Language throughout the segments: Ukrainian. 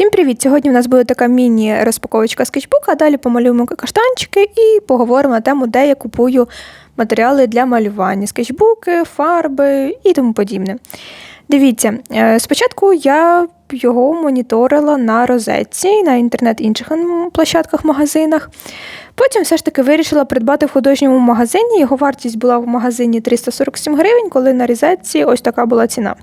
Всім привіт! Сьогодні у нас буде така міні-розпаковочка скетчбука, далі помалюємо каштанчики і поговоримо на тему, де я купую матеріали для малювання: скетчбуки, фарби і тому подібне. Дивіться, е, спочатку я його моніторила на розетці, на інтернет інших площадках, магазинах. Потім все ж таки вирішила придбати в художньому магазині. Його вартість була в магазині 347 гривень, коли на розетці ось така була ціна.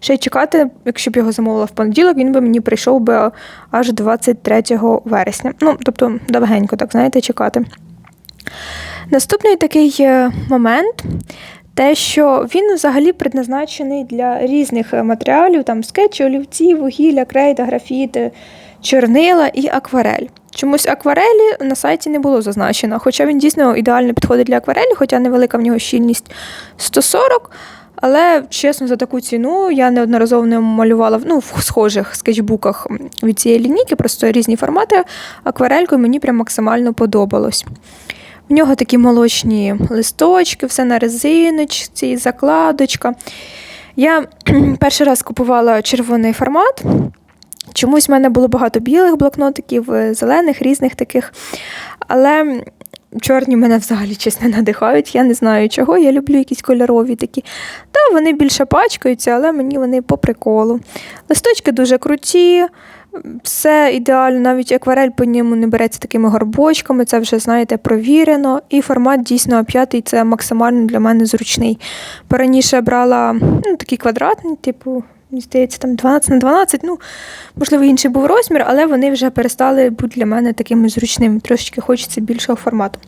Ще й чекати, якщо б його замовила в понеділок, він би мені прийшов би аж 23 вересня. Ну, тобто, довгенько, так знаєте, чекати. Наступний такий е, момент. Те, що він взагалі предназначений для різних е, матеріалів, там скетчі, олівці, вугілля, крейда, графіти, чорнила і акварель. Чомусь акварелі на сайті не було зазначено, хоча він дійсно ідеально підходить для акварелі, хоча невелика в нього щільність 140. Але чесно, за таку ціну я неодноразово не малювала ну, в схожих скетчбуках від цієї лінійки, просто різні формати. Акварелькою мені прям максимально подобалось. В нього такі молочні листочки, все на резиночці, закладочка. Я перший раз купувала червоний формат. Чомусь в мене було багато білих блокнотиків, е, зелених, різних таких. Але чорні мене взагалі чесно надихають. Я не знаю чого. Я люблю якісь кольорові такі. Та вони більше пачкаються, але мені вони по приколу. Листочки дуже круті. Все ідеально, навіть акварель по ньому не береться такими горбочками, це вже, знаєте, провірено. І формат дійсно А5 це максимально для мене зручний. Бо раніше брала ну, такий квадратний, типу, мені здається, там 12 на 12, ну, можливо, інший був розмір, але вони вже перестали бути для мене такими зручними. Трошечки хочеться більшого формату.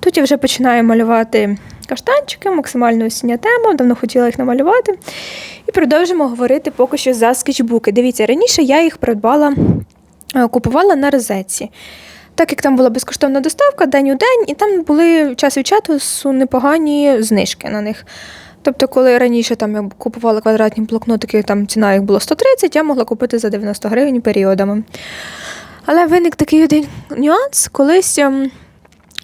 Тут я вже починаю малювати каштанчики, максимально осіння тема, давно хотіла їх намалювати. І продовжимо говорити поки що за скетчбуки. Дивіться, раніше я їх придбала, е, купувала на розетці. Так як там була безкоштовна доставка день у день, і там були час від часу непогані знижки на них. Тобто, коли раніше там я купувала квадратні блокнотики, там ціна їх було 130, я могла купити за 90 гривень періодами. Але виник такий один нюанс, колись. ем,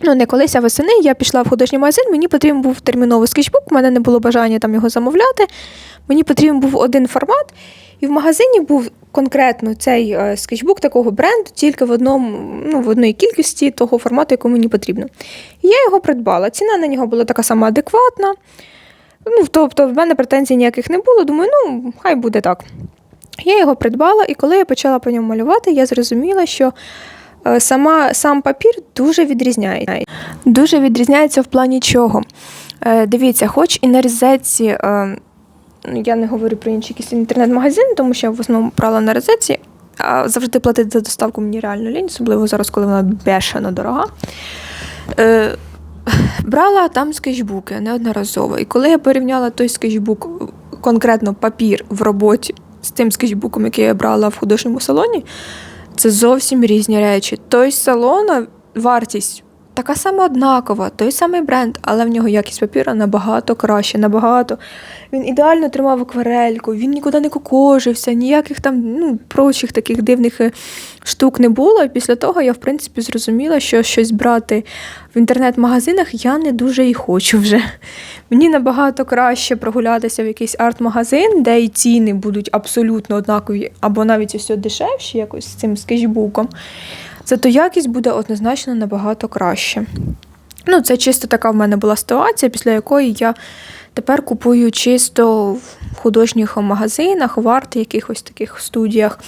Ну, не колись, а восени я пішла в художній магазин, мені потрібен був терміновий скетчбук, у мене не було бажання там його замовляти. Мені потрібен був один формат, і в магазині був конкретно цей е, скетчбук такого бренду, тільки в одному, ну, в одній кількості того формату, який мені потрібно. І я його придбала. Ціна на нього була така сама адекватна. Ну, тобто, в мене претензій ніяких не було. Думаю, ну, хай буде так. Я його придбала, і коли я почала по ньому малювати, я зрозуміла, що е, сама, сам папір дуже відрізняється. Дуже відрізняється в плані чого. Е, Дивіться, хоч і на розетці, е, ну, я не говорю про інші якісь інтернет-магазини, тому що я в основному брала на розетці, а завжди платити за доставку мені реально лінь, особливо зараз, коли вона бешено дорога. Брала там скетчбуки неодноразово. І коли я порівняла той скетчбук, конкретно папір в роботі з тим скетчбуком, який я брала в художньому салоні, це зовсім різні речі. Той салон, вартість така сама однакова, той самий бренд, але в нього якість папіра набагато краще, набагато. Він ідеально тримав акварельку, він нікуди не кокожився, ніяких там ну, прочих таких дивних е, штук не було. І після того я, в принципі, зрозуміла, що щось брати в інтернет-магазинах я не дуже і хочу вже. Мені набагато краще прогулятися в якийсь арт-магазин, де і ціни будуть абсолютно однакові, або навіть ось дешевші, якось з цим скетчбуком. Зато якість буде однозначно набагато краще. Ну, це чисто така в мене була ситуація, після якої я тепер купую чисто в художніх магазинах, в арт якихось таких студіях.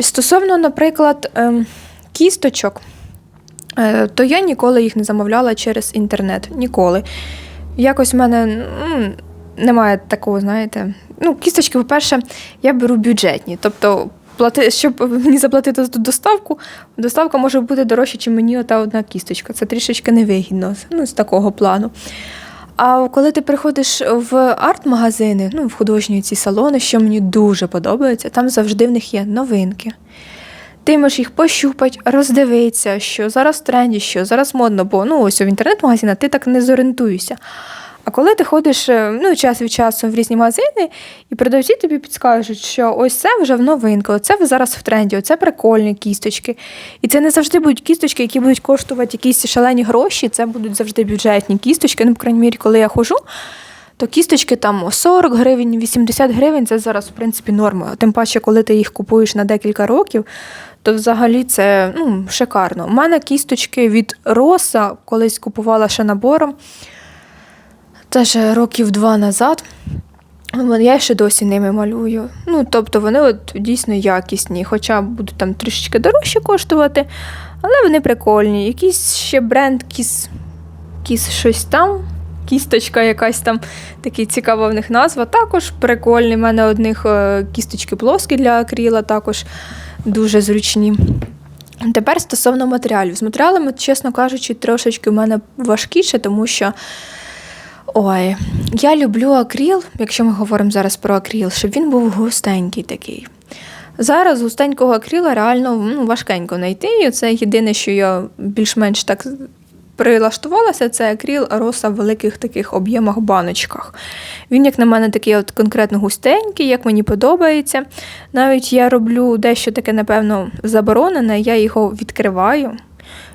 Стосовно, наприклад, ем, кісточок, е, то я ніколи їх не замовляла через інтернет. Ніколи. Якось в мене немає такого, знаєте. Ну, кісточки, по-перше, я беру бюджетні. Тобто, плати, щоб мені заплатити за доставку, доставка може бути дорожча, ніж мені ота одна кісточка. Це трішечки невигідно, ну, з такого плану. А коли ти приходиш в арт-магазини, ну, в художні ці салони, що мені дуже подобається, там завжди в них є новинки. Ти можеш їх пощупати, роздивитися, що зараз в тренді, що зараз модно, бо ну, ось в інтернет-магазинах ти так не зорієнтуєшся. А коли ти ходиш е, ну, час від часу в різні магазини, і продавці тобі підскажуть, що ось це вже в новинку, оце зараз в тренді, оце прикольні кісточки. І це не завжди будуть кісточки, які будуть коштувати якісь шалені гроші, це будуть завжди бюджетні кісточки. Ну, по крайній мірі, коли я хожу, то кісточки там 40 гривень, 80 гривень це зараз, в принципі, норма. Тим паче, коли ти їх купуєш на декілька років, то взагалі це ну, шикарно. У мене кісточки від роса колись купувала ще набором. Теж років два назад. Я ще досі ними малюю. Ну, тобто вони от дійсно якісні, хоча будуть там трішечки дорожче коштувати, але вони прикольні. Якийсь ще бренд кіс, кіс щось там, кісточка якась там, такий цікава в них назва. Також прикольний. У мене одних е, кісточки плоскі для акріла, також дуже зручні. Тепер стосовно матеріалів. З матеріалами, чесно кажучи, трошечки в мене важкіше, тому що. Ой, я люблю акріл, якщо ми говоримо зараз про акріл, щоб він був густенький такий. Зараз густенького акріла реально ну, важкенько знайти. І це єдине, що я більш-менш так прилаштувалася, це акріл роса в великих таких об'ємах баночках. Він, як на мене, такий от конкретно густенький, як мені подобається. Навіть я роблю дещо таке, напевно, заборонене, я його відкриваю,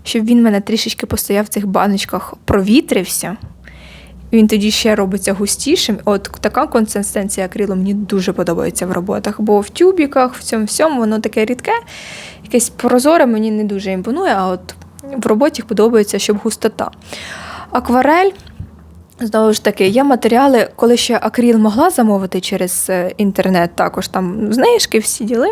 щоб він мене трішечки постояв в цих баночках, провітрився. Він тоді ще робиться густішим. От така консистенція акрилу мені дуже подобається в роботах, бо в тюбіках, в цьому всьому воно таке рідке, якесь прозоре мені не дуже імпонує, а от в роботі подобається, щоб густота. Акварель. Знову ж таки, є матеріали, коли ще акріл могла замовити через е, інтернет, також там знижки всі діли.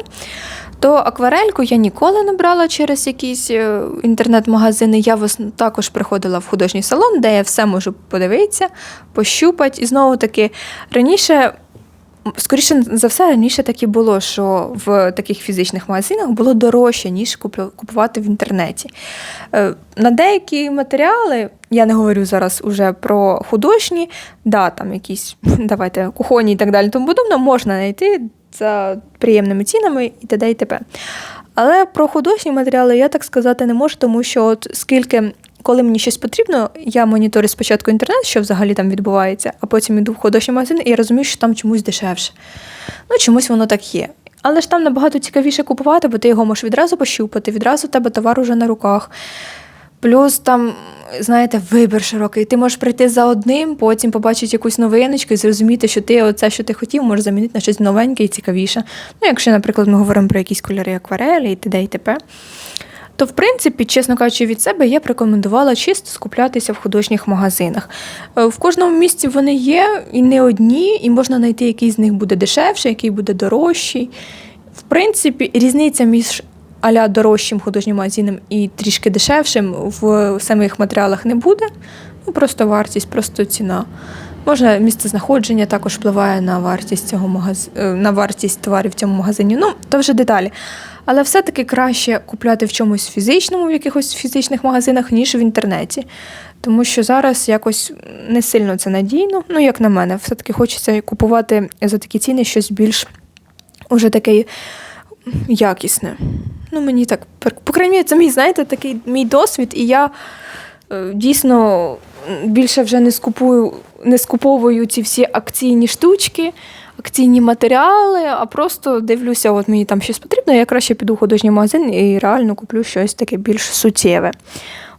То акварельку я ніколи не брала через якісь е, інтернет-магазини. Я також приходила в художній салон, де я все можу подивитися, пощупати. І знову таки раніше. Скоріше за все, раніше так і було, що в таких фізичних магазинах було дорожче, ніж купувати в інтернеті. Е, на деякі матеріали, я не говорю зараз уже про художні, да, там якісь давайте кухонні і так далі, тому подобно, можна знайти за приємними цінами і т.д. і т.п. Але про художні матеріали я так сказати не можу, тому що от скільки, коли мені щось потрібно, я моніторю спочатку інтернет, що взагалі там відбувається, а потім йду в художній магазин і я розумію, що там чомусь дешевше. Ну, чомусь воно так є. Але ж там набагато цікавіше купувати, бо ти його можеш відразу пощупати, відразу у тебе товар уже на руках. Плюс там, знаєте, вибір широкий. Ти можеш прийти за одним, потім побачити якусь новиночку і зрозуміти, що ти оце, що ти хотів, можеш замінити на щось новеньке і цікавіше. Ну, якщо, наприклад, ми говоримо про якісь кольори акварелі і т.д. і т.п., то, в принципі, чесно кажучи, від себе я б рекомендувала чисто скуплятися в художніх магазинах. Е, в кожному місці вони є, і не одні, і можна знайти, який з них буде дешевший, який буде дорожчий. В принципі, різниця між аля дорожчим художнім магазином і трішки дешевшим в самих матеріалах не буде. Ну, Просто вартість, просто ціна. Можна місце знаходження також впливає на вартість цього магаз... Е, на вартість товарів в цьому магазині. Ну, то вже деталі. Але все-таки краще купляти в чомусь фізичному, в якихось фізичних магазинах, ніж в інтернеті. Тому що зараз якось не сильно це надійно. Ну, як на мене, все-таки хочеться купувати за такі ціни щось більш уже таке якісне. Ну, мені так, по крайній мірі, це мій, знаєте, такий мій досвід, і я е, дійсно більше вже не скупую, не скуповую ці всі акційні штучки, акційні матеріали, а просто дивлюся, от мені там щось потрібно, я краще піду в художній магазин і реально куплю щось таке більш суттєве.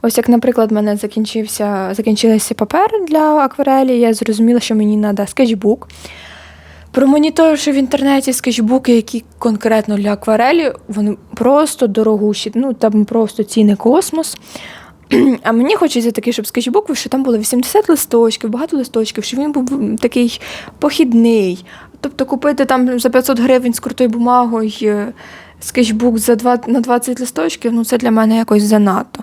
Ось як, наприклад, в мене закінчився, закінчився папер для акварелі, я зрозуміла, що мені треба скетчбук. Промоніторивши в інтернеті скетчбуки, які конкретно для акварелі, вони просто дорогущі. Ну там просто ціни космос. А мені хочеться такий, щоб скетчбук, що там було 80 листочків, багато листочків, щоб він був такий похідний. Тобто купити там за 500 гривень з крутою бумагою е, скетчбук за 2, на 20 листочків, ну це для мене якось занадто.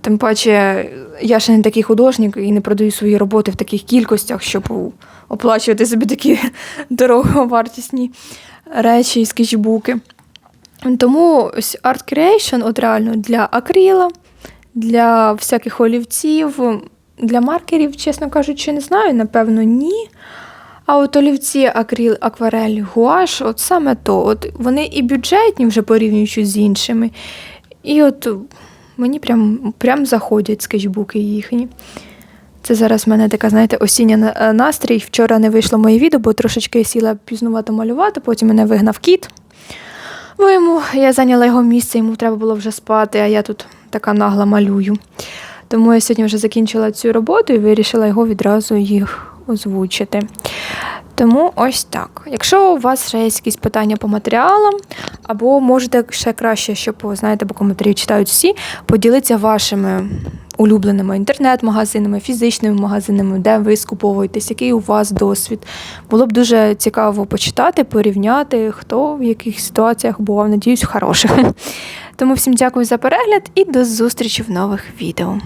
Тим паче, я ще не такий художник і не продаю свої роботи в таких кількостях, щоб оплачувати собі такі дороговартісні речі і скетчбуки. Тому ось Art Creation от реально для акріла, для всяких олівців, для маркерів, чесно кажучи, не знаю, напевно, ні. А от олівці акріл, акварель, гуаш, от саме то. От Вони і бюджетні вже порівнюючи з іншими. І от Мені прям прям заходять скетчбуки їхні. Це зараз в мене така, знаєте, осіння е, настрій. Вчора не вийшло моє відео, бо трошечки я сіла пізнувато малювати, потім мене вигнав кіт. Бо йому я зайняла його місце, йому треба було вже спати, а я тут така нагла малюю. Тому я сьогодні вже закінчила цю роботу і вирішила його відразу їх озвучити. Тому ось так. Якщо у вас ще є якісь питання по матеріалам, або можете ще краще, щоб знаєте, бо коментарі читають всі, поділитися вашими улюбленими інтернет-магазинами, фізичними магазинами, де ви скуповуєтесь, який у вас досвід. Було б дуже цікаво почитати, порівняти, хто в яких ситуаціях бував, надіюсь, хороших. Тому всім дякую за перегляд і до зустрічі в нових відео.